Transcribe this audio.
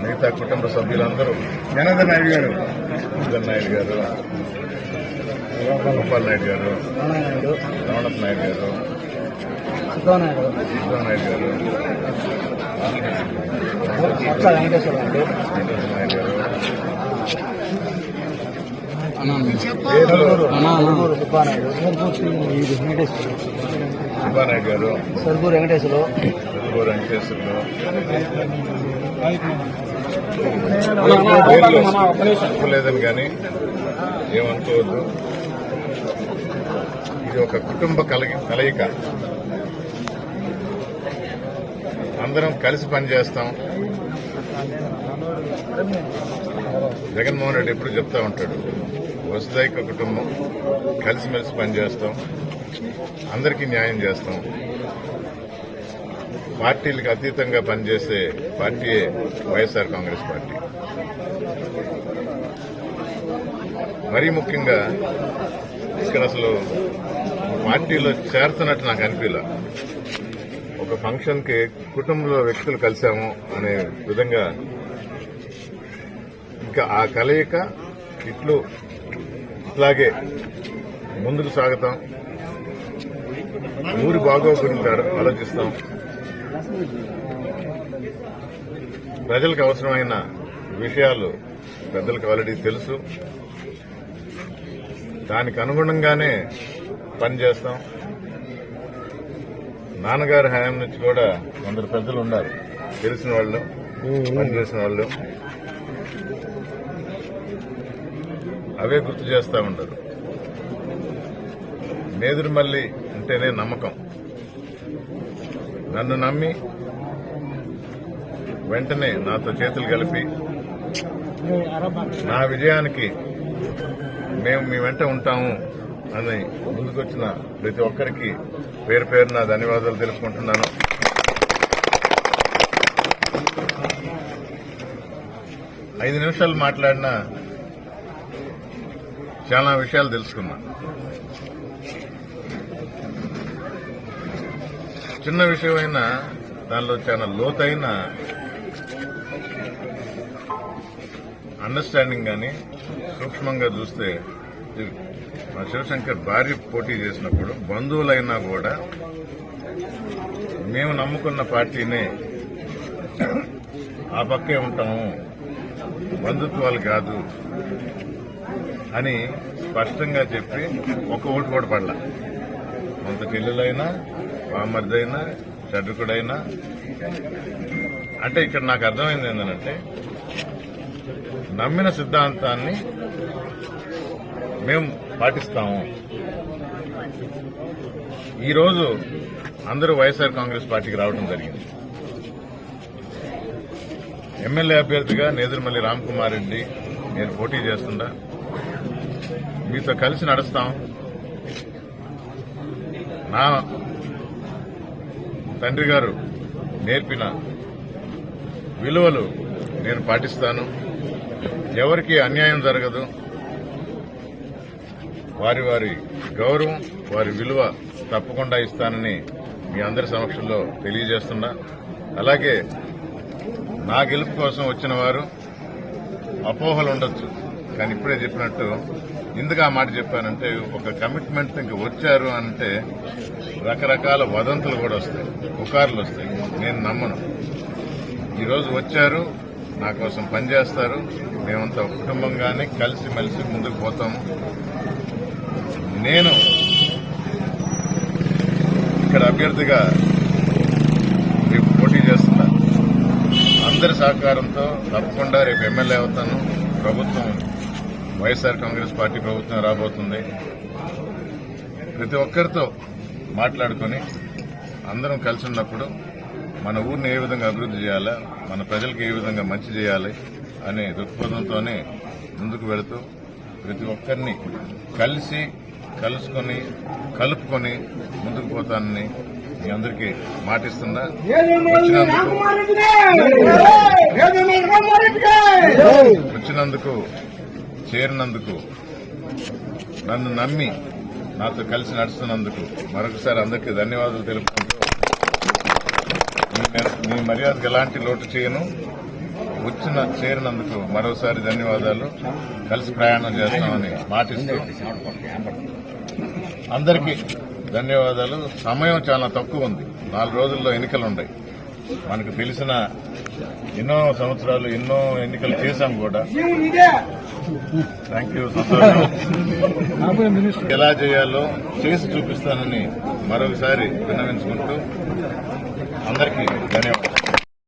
మిగతా కుటుంబ సభ్యులందరూ జనార్దన్ నాయుడు గారు. జనార్దన్ నాయుడు గారు గోపాల్ నాయుడు గారు రమణప్ప నాయుడు గారు సీతారాం నాయుడు గారు వెంకటేశ్వర గారు. అన్నా. సుబ్బానాయుడు గారు. సరుగురు వెంకటేశ్వరరావు. తెలుగు వెంకటేశ్వర్లు లేదని కానీ ఏమనుకోవద్దు. ఇది ఒక కుటుంబ కలగి కలయిక. అందరం కలిసి పనిచేస్తాం. జగన్మోహన్ రెడ్డి ఎప్పుడు చెప్తా ఉంటాడు వసుదైక కుటుంబం కలిసిమెలిసి పనిచేస్తాం. అందరికీ న్యాయం చేస్తాం. పార్టీలకు అతీతంగా పనిచేసే పార్టీయే వైఎస్ఆర్ కాంగ్రెస్ పార్టీ. మరీ ముఖ్యంగా ఇక్కడ అసలు పార్టీలో చేరుతున్నట్టు నాకు అనిపించలే ఒక ఫంక్షన్కి కుటుంబంలో వ్యక్తులు కలిశాము అనే విధంగా ఇంకా ఆ కలయిక ఇట్లు ఇట్లాగే ముందుకు సాగుతాం. ఊరి బాగో ఆలోచిస్తాం. ప్రజలకు అవసరమైన విషయాలు పెద్దలకు ఆల్రెడీ తెలుసు. దానికి అనుగుణంగానే పనిచేస్తాం నాన్నగారి హయాం నుంచి కూడా కొందరు పెద్దలు ఉన్నారు. తెలిసిన వాళ్ళు పనిచేసిన వాళ్ళు. అవే గుర్తు చేస్తా ఉండరు నేదురుమల్లి అంటేనే నమ్మకం. నన్ను నమ్మి వెంటనే నాతో చేతులు కలిపి నా విజయానికి మేము మీ వెంట ఉంటాము అని ముందుకొచ్చిన ప్రతి ఒక్కరికి పేరు పేరు నా ధన్యవాదాలు తెలుపుకుంటున్నాను. ఐదు నిమిషాలు మాట్లాడినా చాలా విషయాలు తెలుసుకున్నా. చిన్న విషయమైనా దానిలో చాలా లోతైన అండర్స్టాండింగ్ కానీ సూక్ష్మంగా చూస్తే మా శివశంకర్ భార్య పోటీ చేసినప్పుడు బంధువులైనా కూడా మేము నమ్ముకున్న పార్టీనే ఆ పక్కే ఉంటాము బంధుత్వాలు కాదు అని స్పష్టంగా చెప్పి ఒక ఓటు కూడా పడలా. కొంత చెల్లెలైనా బామర్దైనా చడ్డుకుడైనా అంటే ఇక్కడ నాకు అర్థమైంది ఏంటంటే నమ్మిన సిద్ధాంతాన్ని మేము పాటిస్తాము. ఈరోజు అందరూ వైఎస్ఆర్ కాంగ్రెస్ పార్టీకి రావడం జరిగింది. ఎమ్మెల్యే అభ్యర్థిగా నేదురుమల్లి రామ్కుమార్ రెడ్డి నేను పోటీ చేస్తుండా. మీతో కలిసి నడుస్తాం. నా తండ్రి గారు నేర్పిన విలువలు నేను పాటిస్తాను. ఎవరికి అన్యాయం జరగదు. వారి వారి గౌరవం వారి విలువ తప్పకుండా ఇస్తానని మీ అందరి సమక్షంలో తెలియజేస్తున్నా. అలాగే నా గెలుపు కోసం వచ్చిన వారు అపోహలు ఉండొచ్చు కానీ ఇప్పుడే చెప్పినట్టు ఎందుకు ఆ మాట చెప్పానంటే ఒక కమిట్మెంట్ ఇంక వచ్చారు అంటే రకరకాల వదంతులు కూడా వస్తాయి పుకార్లు వస్తాయి. నేను నమ్మను. ఈరోజు వచ్చారు నా కోసం పనిచేస్తారు మేమంతా కుటుంబంగానే కలిసి మెలిసి ముందుకు పోతాము నేను ఇక్కడ అభ్యర్థిగా రేపు పోటీ చేస్తున్నా. అందరి సహకారంతో తప్పకుండా రేపు ఎమ్మెల్యే అవుతాను. ప్రభుత్వం వైఎస్ఆర్ కాంగ్రెస్ పార్టీ ప్రభుత్వం రాబోతుంది. ప్రతి ఒక్కరితో మాట్లాడుకొని అందరం కలిసి ఉన్నప్పుడు మన ఊరిని ఏ విధంగా అభివృద్ధి చేయాలా మన ప్రజలకు ఏ విధంగా మంచి చేయాలి అనే దృక్పథంతోనే ముందుకు వెళుతూ ప్రతి ఒక్కరిని కలిసి కలుసుకొని కలుపుకొని ముందుకు పోతానని మీ అందరికీ మాటిస్తున్నా. వచ్చినందుకు వచ్చినందుకు చేరినందుకు నన్ను నమ్మి నాతో కలిసి నడుస్తున్నందుకు మరొకసారి అందరికీ ధన్యవాదాలు తెలుపుకుంటూ మీ- మర్యాదకు ఎలాంటి లోటు చేయను. వచ్చిన చేరినందుకు మరోసారి ధన్యవాదాలు. కలిసి ప్రయాణం చేస్తామని మాటిస్తూ అందరికీ ధన్యవాదాలు. సమయం చాలా తక్కువ ఉంది. నాలుగు రోజుల్లో ఎన్నికలు ఉన్నాయి. మనకు తెలిసిన ఎన్నో సంవత్సరాలు ఎన్నో ఎన్నికలు చేశాం కూడా. థ్యాంక్ యూ సంతోషం ఎలా చేయాలో చేసి చూపిస్తానని మరొకసారి విన్నవించుకుంటూ అందరికీ ధన్యవాదాలు.